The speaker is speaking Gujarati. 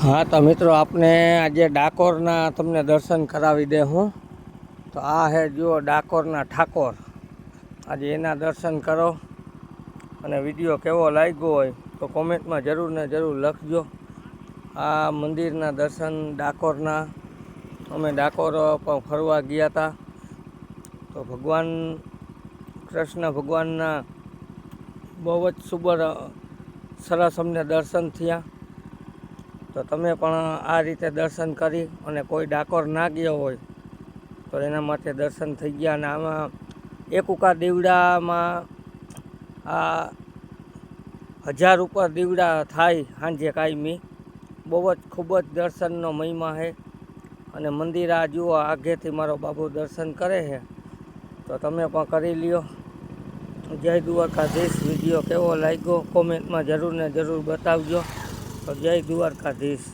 હા, તો મિત્રો, આપને આજે ડાકોરના તમને દર્શન કરાવી દે હું. તો આ હે જુઓ ડાકોરના ઠાકોર. આજે એના દર્શન કરો અને વીડિયો કેવો લાગ્યો હોય તો કોમેન્ટમાં જરૂર ને જરૂર લખજો. આ મંદિરના દર્શન ડાકોરના. અમે ડાકોર પણ ફરવા ગયા હતા તો ભગવાન, કૃષ્ણ ભગવાનના બહુ જ સુબર સરસ અમને દર્શન થયા. તો તમે પણ આ રીતે દર્શન કરી અને કોઈ ડાકોર ના ગયો હોય, તો એના માટે દર્શન થઈ ગયા અને આમાં એકુકા દીવડામાં આ હજાર ઉપર દીવડા થાય સાંજે કાયમી. બહુ જ ખૂબ જ દર્શનનો મહિમા છે અને મંદિર આ જુઓ આગેથી મારો બાબુ દર્શન કરે છે. તો તમે પણ કરી લ્યો. જય દ્વારકાધીશ. વીડિયો કેવો લાગ્યો? કોમેન્ટમાં જરૂર ને જરૂર બતાવજો. તો જય દ્વારકાધીશ.